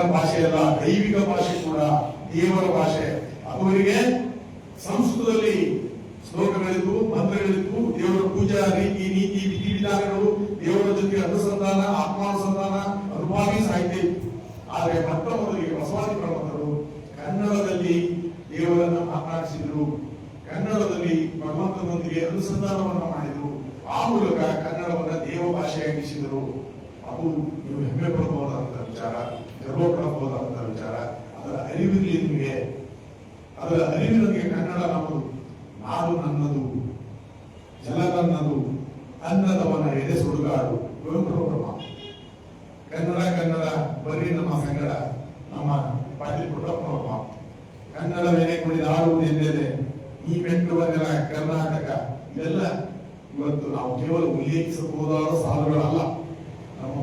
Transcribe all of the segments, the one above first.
ಸಾಮಾನ್ಯರ ಭಾಷೆ ಅಲ್ಲ, ದೈವಿಕ ಭಾಷೆ ಕೂಡ, ದೇವರ ಭಾಷೆ. ಅವರಿಗೆ ಸಂಸ್ಕೃತದಲ್ಲಿ ಶ್ಲೋಕಗಳಿದ್ದು ಮಂತ್ರಗಳಿದ್ದು ದೇವರ ಪೂಜಾ ರೀತಿ, ನೀತಿ ವಿಧಿವಿಧಾನಗಳು ದೇವರ ಜೊತೆ ಅನುಸಂಧಾನ ಆತ್ಮಾನುಸಂಧಾನ ಅನುಭಾವಿ ಸಾಹಿತ್ಯ. ಇತ್ತು ಆದರೆ ಮೊಟ್ಟ ಮೊದಲಿಗೆ ಬಸವಾದಿ ಪ್ರಮುಖರು ಕನ್ನಡದಲ್ಲಿ ದೇವರನ್ನ ಮಾತನಾಡಿಸಿದ್ರು. ಕನ್ನಡದಲ್ಲಿ ಭಗವಂತನೊಂದಿಗೆ ಅನುಸಂಧಾನವನ್ನ ಮಾಡಿದ್ರು. ಆ ಮೂಲಕ ಕನ್ನಡವನ್ನ ದೇವ ಭಾಷೆಯಾಗಿಸಿದರು ಅದು ನೀವು ಹೆಮ್ಮೆ ಪಡಬಹುದಾದಂತಹ ವಿಚಾರ, ಗರ್ವ ಪಡಬಹುದಾದಂತಹ ವಿಚಾರ. ಅದರ ಅರಿವಿರಲಿ ನಿಮಗೆ ಅದರ ಅರಿವಿನೊಂದಿಗೆ ಕನ್ನಡ ನಾವು ನಾಡು ನನ್ನದು, ಜಲ ನನ್ನದು, ಅನ್ನದವನ ಎದೆ ಸುಡುಗಾಡು. ಕುವೆಂಪುರವರ ಕನ್ನಡ ಕನ್ನಡ, ಬರೀ ನಮ್ಮ ಸಂಗಡ ನಮ್ಮ ಪಾಟೀಲ್ ಮಾತು ಕನ್ನಡ ಮೇಲೆ ಕುಳಿದು ಆಡುವುದು ಎಂದೇನೆ ಈ ಮೆಟ್ಟುವ ನೆಲ, ಕರ್ನಾಟಕ, ಇದೆಲ್ಲ ಇವತ್ತು ನಾವು ಕೇವಲ ಉಲ್ಲೇಖಿಸಬಹುದಾದ ಸಾಲುಗಳಲ್ಲ.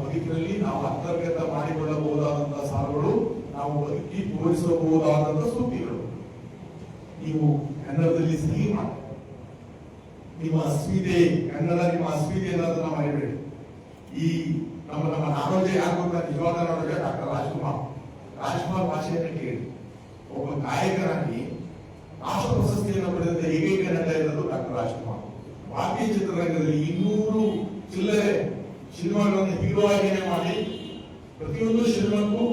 ಬದುಕಿನಲ್ಲಿ ನಾವು ಅಂತರ್ಗತ ಮಾಡಿಕೊಳ್ಳಬಹುದಾದಂತಹ ಸಾಲುಗಳು, ನಾವು ಬದುಕಿ ಪೂರೈಸಬಹುದಾದಂತಹ ಸುದ್ದಿಗಳು. ನೀವು ಕನ್ನಡದಲ್ಲಿ ಸಿಹಿ ಮಾಡಿ. ನಿಮ್ಮ ಅಸ್ಮಿತೆ, ಕನ್ನಡ ನಿಮ್ಮ ಅಸ್ಮಿತೆ ಅನ್ನೋದನ್ನ ಮರಿಬೇಡಿ. ಈ ನಮ್ಮ ನಮ್ಮ ನಾಡೋಜೆ ಯಾರು ನಿಜವಾದ ನಾಡೋಜೆ ಡಾಕ್ಟರ್ ರಾಜ್ಕುಮಾರ್ ರಾಜ್ಕುಮಾರ್ ಭಾಷೆಯನ್ನು ಕೇಳಿ. ಒಬ್ಬ ಗಾಯಕರಾಗಿ ರಾಷ್ಟ್ರ ಪ್ರಶಸ್ತಿಯನ್ನು ಪಡೆದಂತ ಏಕೈಕ ನಟ ಇರೋದು ಡಾಕ್ಟರ್ ರಾಜ್ಕುಮಾರ್ ಭಾರತೀಯ ಚಿತ್ರರಂಗದಲ್ಲಿ ಇನ್ನೂರು ಚಿಲ್ಲರೆ ಸಿನಿಮಾಗಳನ್ನು ಹೀರೋ ಮಾಡಿ ಪ್ರತಿಯೊಂದು ಸಿನಿಮಾಕ್ಕೂ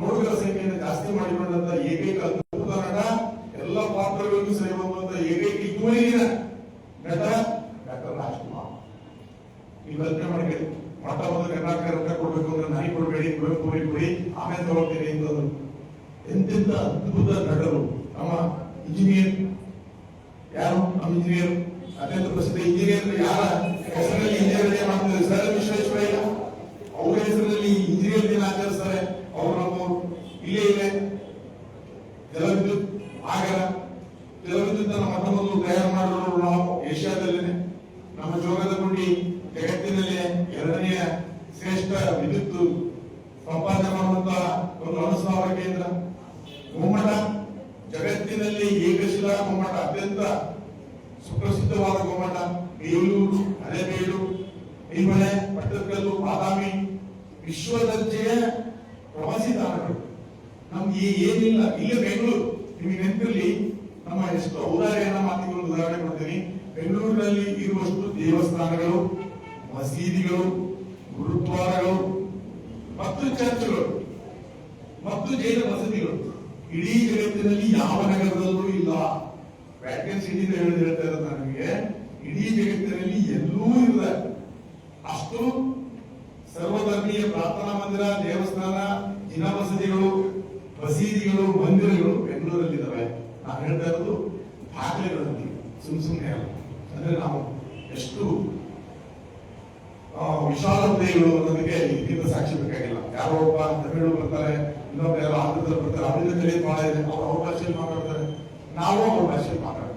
ನೋಡುಗರ ಸಂಖ್ಯೆಯನ್ನು ಜಾಸ್ತಿ ಮಾಡಿಕೊಂಡಂತ ಏಕೈಕ ಅದ್ಭುತ ಎಲ್ಲ ಪಾತ್ರಗಳಿಗೂ ಸೇರುವಂತ ಏಕೈಕ ಇದುವರೆಗಿನ ನಟ ಡಾಕ್ಟರ್ ರಾಜ್ಕುಮಾರ್. ನೀವು ಕಲ್ಪನೆ ಮಾಡಿ ಮಠ ಒಂದು ಕರ್ನಾಟಕ ರತ್ನ ಕೊಡ್ಬೇಕು ಅಂದ್ರೆ ನನಗೆ ಕೊಡಬೇಡಿ, ಕುವೆಂಪು ಕೊಡಿ, ಆಮೇಲೆ ತಗೊಳ್ತೀನಿ ಅಂತಂದ್ರು ಎಂತೆಂತ ಅದ್ಭುತ ನಟರು. ನಮ್ಮ ಇಂಜಿನಿಯರ್. ಯಾರು? ನಮ್ಮ ಇಂಜಿನಿಯರ್. ಅತ್ಯಂತ ಪ್ರಸಿದ್ಧ ಇಂಜಿನಿಯರ್ ಯಾರ? ಹೆಸರಲ್ಲಿ ಇಂಜಿನಿಯರ್ ಮಾಡ್ತಿದ್ರು ಸರ್ ವಿಶ್ವೇಶ್ವರಯ್ಯ ಅವರ ಹೆಸರಲ್ಲಿ ಇಂಜಿನಿಯರ್ ದಿನ ಆಚರಿಸ್ತಾರೆ ಅವರು ನಮ್ಮವರು ಇಲ್ಲೇ ಇದೆ ಜಲವಿದ್ಯುತ್ ಆಗರ ಜಲವಿದ್ಯುತ್ ನಮ್ಮ ಮೊದಲು ತಯಾರು ಮಾಡೋರು ನಾವು ಏಷ್ಯಾದಲ್ಲಿನೆ. ನಮ್ಮ ಜೋಗದ ಗುಂಡಿ ಜಗತ್ತಿನಲ್ಲಿ ಎರಡನೆಯ ಶ್ರೇಷ್ಠ ವಿದ್ಯುತ್ ಸಂಪಾದನೆ ಮಾಡುವಂತಹ ಒಂದು ಅಣುಸ್ಥಾವರ ಕೇಂದ್ರ. ಗುಮ್ಮಟ, ಜಗತ್ತಿನಲ್ಲಿ ಏಕಶಿಲಾ ಗುಮ್ಮಟ, ಅತ್ಯಂತ ಸುಪ್ರಸಿದ್ಧವಾದ ಗುಮ್ಮಟ, ಬೇಲೂರು. ಹಳೆಬೇಡು ಐಹೊಳೆ ಪಟ್ಟದಕಲ್ಲು ಬಾದಾಮಿ ವಿಶ್ವ ದರ್ಜೆಯ ಪ್ರವಾಸಿ ತಾಣಗಳು. ನಮ್ಗೆ ಏನಿಲ್ಲ, ಇಲ್ಲಿ ಬೆಂಗಳೂರು. ನಿಮಗೆ ನೆನಪಿರ್ಲಿ, ನಮ್ಮ ಎಷ್ಟು ಔದಾರ್ಯನ ಮಾತಿಗೆ ಉದಾಹರಣೆ ಕೊಡ್ತೀನಿ. ಬೆಂಗಳೂರಿನಲ್ಲಿ ಇರುವಷ್ಟು ದೇವಸ್ಥಾನಗಳು, ಮಸೀದಿಗಳು, ಗುರುದ್ವಾರಗಳು, ಮತ್ತು ಚರ್ಚ್ಗಳು, ಮತ್ತು ಜೈನ ವಸತಿಗಳು ಇಡೀ ಜಗತ್ತಿನಲ್ಲಿ ಯಾವ ನಗರದಲ್ಲೂ ಇಲ್ಲ. ವ್ಯಾಕೆನ್ಸಿ ಹೇಳ್ತಾ ಇರೋದು ನನಗೆ. ಇಡೀ ಜಗತ್ತಿನಲ್ಲಿ ಎಲ್ಲೂ ಇಲ್ಲ. ಅಷ್ಟು ಸರ್ವಧರ್ಮೀಯ ಪ್ರಾರ್ಥನಾ ಮಂದಿರ, ದೇವಸ್ಥಾನ, ದಿನವಸತಿಗಳು, ಮಸೀದಿಗಳು, ಮಂದಿರಗಳು ಬೆಂಗಳೂರಲ್ಲಿದ್ದಾವೆ. ನಾನು ಹೇಳ್ತಾ ಇರೋದು ದಾಖಲೆಗಳಲ್ಲಿ ಸುಮ್ ಸುಮ್ಮನೆ ಅಲ್ಲ. ಅಂದ್ರೆ ನಾವು ಎಷ್ಟು ವಿಶಾಲ ಹೃದಯಗಳು ಅನ್ನೋದಕ್ಕೆ ಇದರಿಂದ ಸಾಕ್ಷಿ ಬೇಕಾಗಿಲ್ಲ. ಯಾರೋ ಒಬ್ಬ ತಮಿಳು ಬರ್ತಾರೆ, ಇನ್ನೊಬ್ಬ ಯಾರೋ ಆಂಧ್ರದಲ್ಲಿ ಬರ್ತಾರೆ, ಅವರಿಂದ ಕಲಿಯೋದು ಬಹಳ ಇದೆ. ಅವ್ರು ಅವ್ರ ಭಾಷೆಯಲ್ಲಿ ಮಾತಾಡ್ತಾರೆ. ನಾವು ಅವ್ರ ಕಾಕ ಬಂದು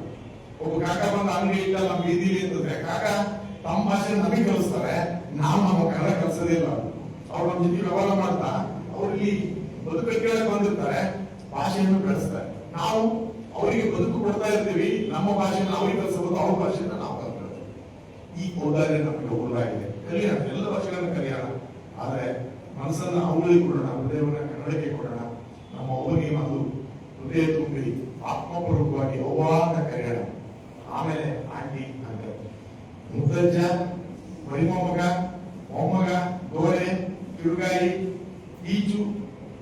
ಅಂಗಡಿ ಇಲ್ಲ ನಮ್ಮ ಬೀದಿಲಿ ಅಂತಂದ್ರೆ ಕಾಕ ತಮ್ಮ ಭಾಷೆ ನಮಗೆ ಕಲಿಸ್ತಾರೆ ನಾವು ನಮ್ಮ ಕನ್ನಡ ಕಲಿಸೋದಿಲ್ಲ ಅವ್ರು ನಮ್ಮ ಜೊತೆ ವ್ಯವಹಾರ ಮಾಡ್ತಾ ಅವ್ರಿಗೆ ಬದುಕು ಕೇಳಕ್ ಬಂದಿರ್ತಾರೆ, ಭಾಷೆಯನ್ನು ಕಲಿಸ್ತಾರೆ ನಾವು ಅವರಿಗೆ ಬದುಕು ಕೊಡ್ತಾ ಇರ್ತೀವಿ, ನಮ್ಮ ಭಾಷೆನ ಅವ್ರಿಗೆ ಕಲಿಸಬಹುದು ಅವ್ರ ಭಾಷೆನ ನಾವು ಕಲ್ತ್ಕೊಳ್ತೀವಿ ಈ ಔದಾರ್ಯ ನಮಗೆ ಓದಾಗಿದೆ ಕಲಿಯೋಣ, ಎಲ್ಲ ಭಾಷೆಗಳನ್ನ ಕಲಿಯೋಣ. ಆದ್ರೆ ಮನಸ್ಸನ್ನ ಅವಳಿಗೆ ಕೊಡೋಣ, ಹೃದಯವನ್ನ ಕನ್ನಡಕ್ಕೆ ಕೊಡೋಣ. ನಮ್ಮ ಅವರಿಗೆ ಒಂದು ಹೃದಯ ತುಂಬಿ, ಆತ್ಮಪೂರ್ವಕವಾಗಿ ಅಂತ ಕರೆಯೋಣ. ಆಮೇಲೆ ಆಂಟಿ ಅಂತ. ಮುದ್ದಜ್ಜ ಮರಿಮೊಮ್ಮಗ ಮೊಮ್ಮಗ, ಗೋರೆ ತಿರುಗಾಯಿ ಈಚು,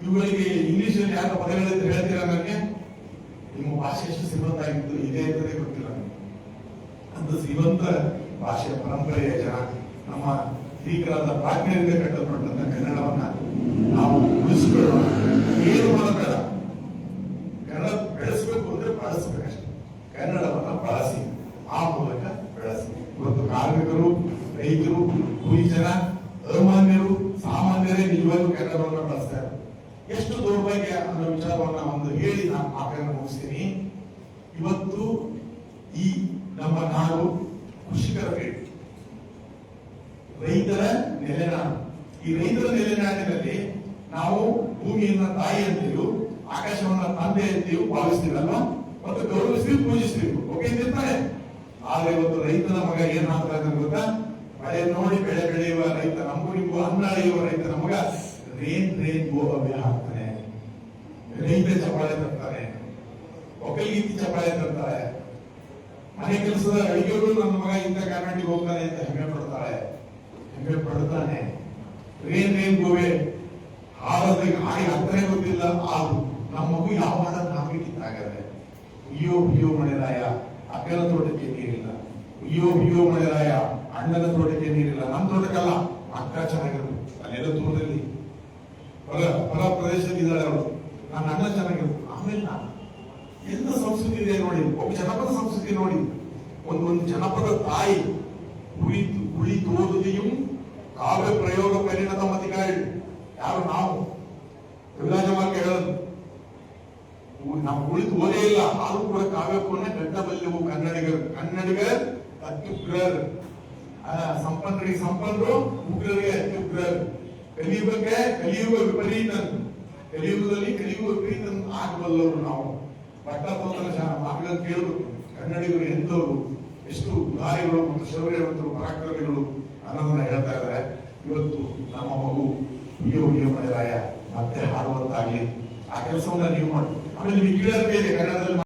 ಇವುಗಳಿಗೆ ಇಂಗ್ಲಿಷ್ ಅಲ್ಲಿ ಯಾರು ಪದಗಳಿದ್ರೆ ಹೇಳ್ತೀರಾ ನನಗೆ? ನಿಮ್ಮ ಭಾಷೆ ಎಷ್ಟು ಶ್ರೀಮಂತ ಆಗಿತ್ತು ಇದೇ ಅಂತಲೇ ಗೊತ್ತಿಲ್ಲ ಅಂತ ಶ್ರೀಮಂತ ಭಾಷೆಯ ಪರಂಪರೆಯ ಜನ, ನಮ್ಮ ಹಿರಿಕರಾದ ಪ್ರಾಜ್ಞರಿಂದ ಕಟ್ಟಲ್ಪಟ್ಟಂತ ಕನ್ನಡವನ್ನ ನಾವು ಉಳಿಸಿಕೊಳ್ಳೋಣ. ಏನು ಮಾಡಬೇಡ ಕನ್ನಡ ಬೆಳೆಸಬೇಕು ಅಂದ್ರೆ ಬಳಸಬೇಕಷ್ಟೇ ಕನ್ನಡವನ್ನ ಬಳಸಿ ಆ ಮೂಲಕ ಬೆಳೆಸಿ ಇವತ್ತು ಕಾರ್ಮಿಕರು ರೈತರು ಕೂಲಿ ಜನ, ಅಮಾನ್ಯರು, ಸಾಮಾನ್ಯರೇ ನಿಜವಾಗ್ಲೂ ಕನ್ನಡವನ್ನು ಬಳಸ್ತಾರೆ. ಎಷ್ಟು ದೌರ್ಭಾಗ್ಯ ಅನ್ನೋ ವಿಚಾರವನ್ನ ಒಂದು ಹೇಳಿ ನಾನು ಮಾತನ್ನು ಮುಗಿಸ್ತೀನಿ. ಇವತ್ತು ಈ ನಮ್ಮ ನಾಡು ಕೃಷಿಕರ ಬೇಡ ರೈತರ ನೆಲೆನಾಡು ಈ ರೈತರ ನೆಲೆನಾಡಿನಲ್ಲಿ ನಾವು ಭೂಮಿಯನ್ನ ತಾಯಿ ಅಂತೀವಿ, ಆಕಾಶವನ್ನ ತಂದೆ ಅಂತೀವಿ, ಭಾವಿಸ್ತೀವಲ್ವಾ? ಮತ್ತು ಗೌರವಿಸ್ತೀವಿ, ಪೂಜಿಸ್ತೀವಿ. ಓಕೆ ಅಂತಿರ್ತಾರೆ. ಆದ್ರೆ ಇವತ್ತು ರೈತನ ಮಗ ಏನ್ ಮಾಡ್ತಾ ಇದ್ದಾನೆ ಗೊತ್ತಾ? ಮಳೆ ನೋಡಿ ಬೆಳೆ ಬೆಳೆಯುವ ರೈತ ನಮಗೂ ನಿಮಗೂ ಅನ್ನ ಅಳೆಯುವ ರೈತ ಮಗ ರೇನ್ ರೇನ್ ಗೋ ಅವೇ ಹಾಕ್ತಾನೆ ರೈತ ಚಪಾಳೆ ತರ್ತಾರೆ. ಒಕ್ಕಲಿಗೀತಿ ಚಪಾಳೆ ತರ್ತಾರೆ. ಮನೆ ಕೆಲಸದ ಅಡಿಗೆಗಳು ನನ್ನ ಮಗ ಇಂಥ ಕಾರ್ನಾಟಿಗೆ ಹೋಗ್ತಾನೆ ಅಂತ ಹೆಮ್ಮೆ ಪಡ್ತಾಳೆ ಹೆಮ್ಮೆ ಪಡ್ತಾನೆ. ರೇನ್ ರೇನ್ ಗೋವೆ ಹಾಡೋದ ಹಾಗೆ ಅರ್ಥನೇ ಗೊತ್ತಿಲ್ಲ ಹಾಲು ನಮ್ಮ ಮಗು ಯಾವ ಹಾಡನ್ನು ಹಾಕ್ಬೇಕಿತ್ತಾಗದೆ ಅಯ್ಯೋ ಅಯ್ಯೋ ಮಳೆರಾಯ ಅಕ್ಕನ ತೋಟಕ್ಕೆ ನೀರಿಲ್ಲ ಅಯ್ಯೋ ಅಯ್ಯೋ ಮಳೆರಾಯ ಅಣ್ಣನ ತೋಟಕ್ಕೆ ನೀರಿಲ್ಲ ನಮ್ಮ ತೋಟಕ್ಕಲ್ಲ, ಅಕ್ಕ ಚೆನ್ನಾಗಿರ್ಬೇಕು. ಅಲ್ಲೆಲ್ಲ ದೂರದಲ್ಲಿ ಹೊರ ಹೊರ ಪ್ರದೇಶದಲ್ಲಿ ಇದ್ದಾಳೆ ಅವಳು. ನನ್ನ ಅಣ್ಣ ಚೆನ್ನಾಗಿರ್ಬೇಕು. ಆಮೇಲೆ ಎಂತ ಸಂಸ್ಕೃತಿ ಇದೆ ನೋಡಿ. ಒಬ್ಬ ಜನಪದ ಸಂಸ್ಕೃತಿ ನೋಡಿ. ಒಂದು ಒಂದು ಜನಪದ ತಾಯಿ ಕುಳಿತು ಕುಳಿತೋದುದಿಯು ಕಾವ್ಯ ಪ್ರಯೋಗ ಪರಿಣತ ಮತಿಗಳು ಯಾರು? ನಾವು. ವಿರಾಜಮಾರ್ಗ ಹೇಳೋದು. ನಾವು ಉಳಿದು ಓದೇ ಇಲ್ಲ. ಆದರೂ ಕೂಡ ಕಾವ್ಯಕ್ಕನ್ನ ಗಡ್ಡಬಲ್ಲೆವು ಕನ್ನಡಿಗರು. ಕನ್ನಡಿಗರ್ ಅತ್ಯುಗ್ರರ್. ಸಂಪನ್ನರಿಗೆ ಸಂಪನ್ನರು ಉಗ್ರರಿಗೆ ಅತ್ಯುಗ್ರರು. ಕಲಿಯುಗಕ್ಕೆ ಕಲಿಯುಗ ವಿಪರೀತ. ಕಲಿಯುಗದಲ್ಲಿ ಕಲಿಯುಗ ವಿಪರೀತ ಆಗಬಲ್ಲವರು ನಾವು. ಪಟ್ಟತೋದನ ಮಾರ್ಗ ಕೇಳಿದ್ರು ಕನ್ನಡಿಗರು ಎಂತವರು ಎಷ್ಟು ಉದಾರಿಗಳು ಮತ್ತು ಶೌರ್ಯವಂತರು, ಪರಾಕ್ರಮಿಗಳು ಅನ್ನೋದನ್ನ ಹೇಳ್ತಾ ಇದ್ದಾರೆ. ಇವತ್ತು ನಮ್ಮ ಮಗು ಅಯ್ಯೋ ಮಳೆರಾಯ ಮತ್ತೆ ಹಾಡುವಂತಾಗ್ಲಿ. ಆ ಕೆಲಸವನ್ನ ನೀವು ಮಾಡಿ. ಆಮೇಲೆ ನಿಮಗೆ ಕನ್ನಡದಲ್ಲಿ